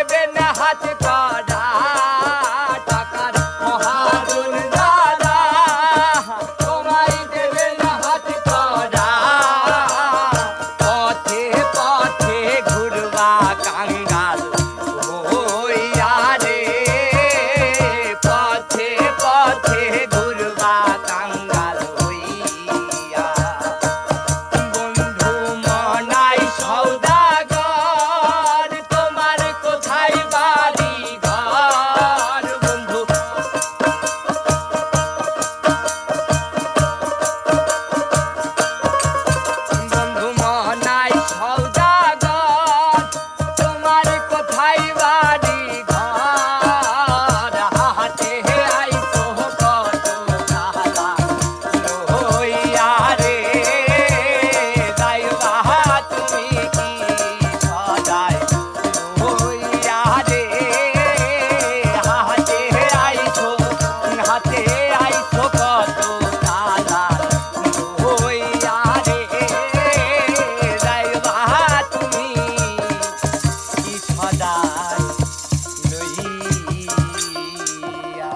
দেবে না হাত কাটা।